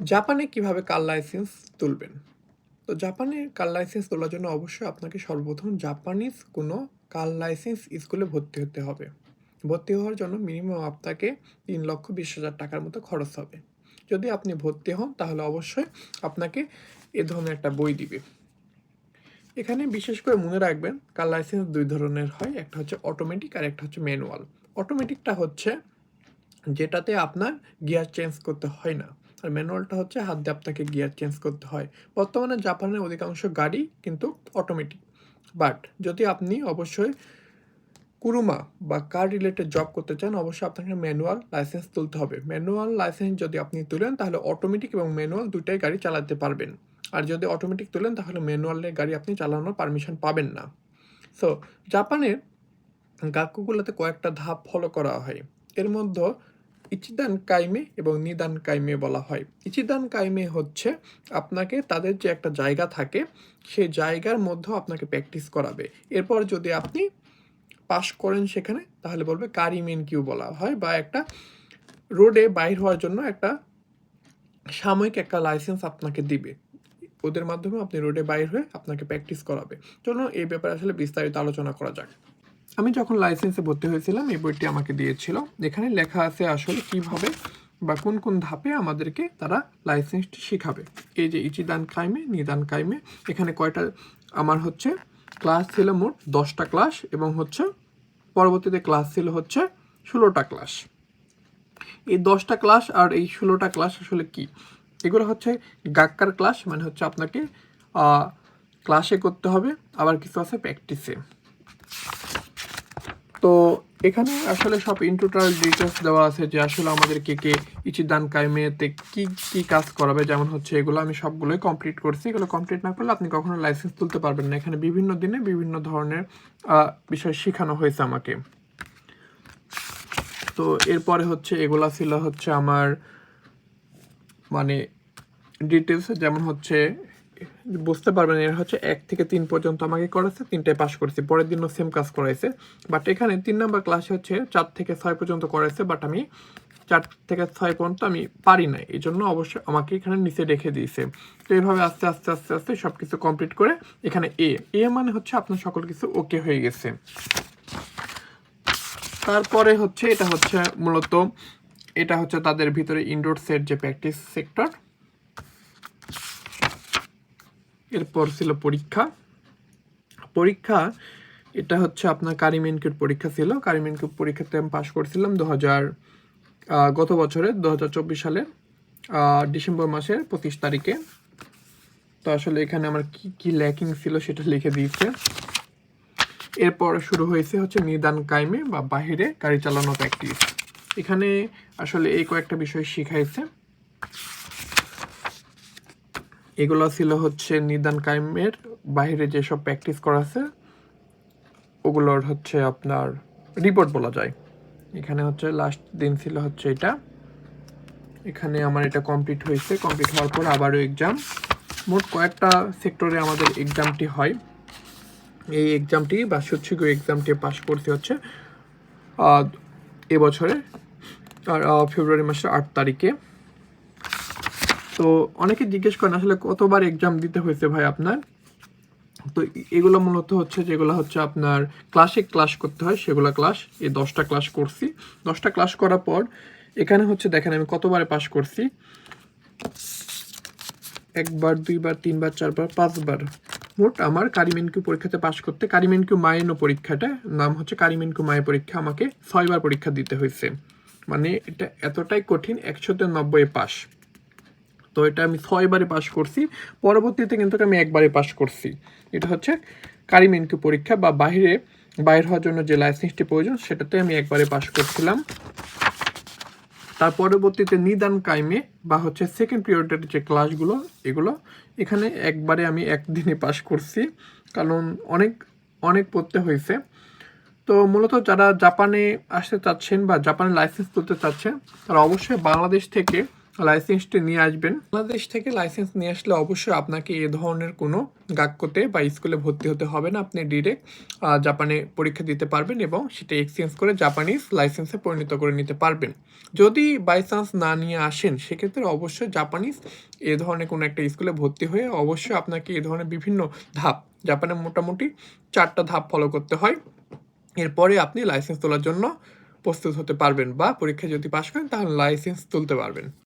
জাপানে কীভাবে কার লাইসেন্স তুলবেন? তো জাপানে কার লাইসেন্স তোলার জন্য অবশ্যই আপনাকে সর্বপ্রথম জাপানিজ কোনো কার লাইসেন্স স্কুলে ভর্তি হতে হবে। ভর্তি হওয়ার জন্য মিনিমাম আপনাকে তিন লক্ষ বিশ হাজার টাকার মতো খরচ হবে। যদি আপনি ভর্তি হন, তাহলে অবশ্যই আপনাকে এ ধরনের একটা বই দিবে। এখানে বিশেষ করে মনে রাখবেন, কার লাইসেন্স দুই ধরনের হয়, একটা হচ্ছে অটোমেটিক আর একটা হচ্ছে ম্যানুয়াল অটোমেটিকটা হচ্ছে যেটাতে আপনার গিয়ার চেঞ্জ করতে হয় না। আর ম্যানুয়ালটা হচ্ছে হাত দিয়ে আপনাকে গিয়ার চেঞ্জ করতে হয়। বর্তমানে জাপানের অধিকাংশ গাড়ি কিন্তু অটোমেটিক বাট যদি আপনি অবশ্যই কুরুমা বা কার রিলেটেড জব করতে চান, অবশ্যই আপনাকে ম্যানুয়াল লাইসেন্স তুলতে হবে। ম্যানুয়াল লাইসেন্স যদি আপনি তুলেন, তাহলে অটোমেটিক এবং ম্যানুয়াল দুটাই গাড়ি চালাতে পারবেন। আর যদি অটোমেটিক তুলেন, তাহলে ম্যানুয়ালের গাড়ি আপনি চালানোর পারমিশন পাবেন না। সো জাপানের গাকুগুলোতে কয়েকটা ধাপ ফলো করা হয়। এর মধ্যে ইচিদান কাইমে এবং নিদান কাইমে বলা হয়। ইচিদান কাইমে হচ্ছে আপনাকে তাদের যে একটা জায়গা থাকে সেই জায়গার মধ্যেও আপনাকে প্র্যাকটিস করাবে। এরপর যদি আপনি পাশ করেন সেখানে, তাহলে বলবে কারিমেন কিউ বলা হয় বা একটা রোডে বাইর হওয়ার জন্য একটা সাময়িক একটা লাইসেন্স আপনাকে দিবে। ওদের মাধ্যমে আপনি রোডে বাইর হয়ে আপনাকে প্র্যাকটিস করাবে। চলুন এই ব্যাপারে আসলে বিস্তারিত আলোচনা করা যাক। আমি যখন লাইসেন্সে ভর্তি হয়েছিলাম, এই বইটি আমাকে দিয়েছিল। এখানে লেখা আছে আসলে কীভাবে বা কোন কোন ধাপে আমাদেরকে তারা লাইসেন্সটি শেখাবে। এই যে ইচিদান কাইমে, নিদান কাইমে, এখানে কয়টা, আমার হচ্ছে ক্লাস ছিল মোট দশটা ক্লাস এবং হচ্ছে পরবর্তীতে ক্লাস ছিল হচ্ছে ষোলোটা ক্লাস এই দশটা ক্লাস আর এই ষোলোটা ক্লাস আসলে কি? এগুলো হচ্ছে গাক্কার ক্লাস মানে হচ্ছে আপনাকে ক্লাসে করতে হবে, আবার কিছু আছে প্র্যাকটিসে তো এখানে আসলে সব ইন্টোটাল ডিটেলস দেওয়া আছে যে আসলে আমাদেরকে কে কে ইচিদান কাইমেতে কি কি কাজ করাবে, যেমন হচ্ছে এগুলো আমি সবগুলোই কমপ্লিট করছি। এগুলো কমপ্লিট না করলে আপনি কখনো লাইসেন্স তুলতে পারবেন না। এখানে বিভিন্ন দিনে বিভিন্ন ধরনের বিষয় শেখানো হয়েছে আমাকে। তো এরপরে হচ্ছে এগুলা ছিল হচ্ছে আমার মানে ডিটেলস যেমন হচ্ছে বুঝতে পারবেন, এর হচ্ছে এক থেকে তিন পর্যন্ত আমাকে করেছে, তিনটায় পাস করেছি। পরের দিনও সেম কাজ করাইছে। বাট এখানে তিন নম্বর ক্লাসে হচ্ছে চার থেকে ছয় পর্যন্ত করাইছে বাট আমি চার থেকে ছয় পর্যন্ত আমি পারি না এই জন্য অবশ্যই আমাকে এখানে নিচে রেখে দিয়েছে। তো এইভাবে আস্তে আস্তে আস্তে আস্তে সব কিছু কমপ্লিট করে এখানে এ এ মানে হচ্ছে আপনার সকল কিছু ওকে হয়ে গেছে। তারপরে হচ্ছে, এটা হচ্ছে মূলত, এটা হচ্ছে তাদের ভিতরে ইনডোর সেট যে প্র্যাকটিস সেক্টর এরপর ছিল পরীক্ষা। পরীক্ষা এটা হচ্ছে আপনার কারিমেনকিউর পরীক্ষা ছিল। কারিমেনকিউর পরীক্ষাতে আমি পাশ করছিলাম দু হাজার গত বছরে দু হাজার আহ, ডিসেম্বর মাসের পঁচিশ তারিখে। তো আসলে এখানে আমার কি কি ল্যাকিং ছিল সেটা লিখে দিয়েছে। এরপর শুরু হয়েছে হচ্ছে নিদান কাইমে বা বাহিরে গাড়ি চালানো প্র্যাকটিস এখানে আসলে এই কয়েকটা বিষয় শিখাইছে। এগুলো ছিল হচ্ছে নিদান কাইমের বাইরে যেসব প্র্যাকটিস করা আছে, ওগুলোর হচ্ছে আপনার রিপোর্ট বলা যায়। এখানে হচ্ছে লাস্ট দিন ছিল হচ্ছে এটা। এখানে আমার এটা কমপ্লিট হয়েছে। কমপ্লিট হওয়ার পর আবারও এক্সাম মোট কয়েকটা সেক্টরে আমাদের এক্সামটি হয়। এই এক্সামটি বা সচ্ছিক এক্সামটি পাশ করতে হচ্ছে এবছরে আর ফেব্রুয়ারি মাসের আট তারিখে। তো অনেকে জিজ্ঞেস করেন, আসলে কতবার এক্সাম দিতে হয়েছে ভাই আপনার? তো এগুলো মূলত হচ্ছে যেগুলো হচ্ছে আপনার ক্লাসে ক্লাস করতে হয়, সেগুলো ক্লাস এই দশটা ক্লাস করছি। দশটা ক্লাস করার পর, এখানে হচ্ছে দেখেন আমি কতবারে পাস করছি? একবার, দুইবার, তিনবার, চারবার, পাঁচবার। মোট আমার কারিমেনকিউ পরীক্ষাতে পাশ করতে কারিমেনকিউ মায়েনো পরীক্ষাটা, নাম হচ্ছে কারিমেনকিউ মায়ের পরীক্ষা, আমাকে ছয়বার পরীক্ষা দিতে হয়েছে। মানে এটা এতটাই কঠিন, একশোতে নব্বই পাস তো এটা আমি ছয়বারে পাশ করছি। পরবর্তীতে কিন্তু আমি একবারে পাশ করছি। এটা হচ্ছে কারিম কারিমেনকিউ পরীক্ষা বা বাইরে বাইর হওয়ার জন্য যে লাইসেন্সটি প্রয়োজন, সেটাতে আমি একবারে পাশ করছিলাম। তার পরবর্তীতে নিদান কাইমে বা হচ্ছে সেকেন্ড পিরিয়ডের যে ক্লাসগুলো এগুলো, এখানে একবারে আমি একদিনে পাশ করছি। কারণ অনেক অনেক পড়তে হয়েছে। তো মূলত যারা জাপানে আসতে চাচ্ছেন বা জাপানে লাইসেন্স তুলতে চাচ্ছেন, তারা অবশ্যই বাংলাদেশ থেকে লাইসেন্সটি নিয়ে আসবেন। বাংলাদেশ থেকে লাইসেন্স নিয়ে আসলে অবশ্যই আপনাকে এ ধরনের কোনো গাক্কতে বা স্কুলে ভর্তি হতে হবে না। আপনি ডিরেক্ট জাপানে পরীক্ষা দিতে পারবেন এবং সেটা এক্সচেঞ্জ করে জাপানিজ লাইসেন্সে পরিণত করে নিতে পারবেন। যদি বাই চান্স না নিয়ে আসেন, সেক্ষেত্রে অবশ্যই জাপানিজ এ ধরনের কোনো একটা স্কুলে ভর্তি হয়ে অবশ্যই আপনাকে এ ধরনের বিভিন্ন ধাপ, জাপানে মোটামুটি চারটা ধাপ ফলো করতে হয়। এরপরে আপনি লাইসেন্স তোলার জন্য প্রস্তুত হতে পারবেন বা পরীক্ষায় যদি পাশ করেন, তাহলে লাইসেন্স তুলতে পারবেন।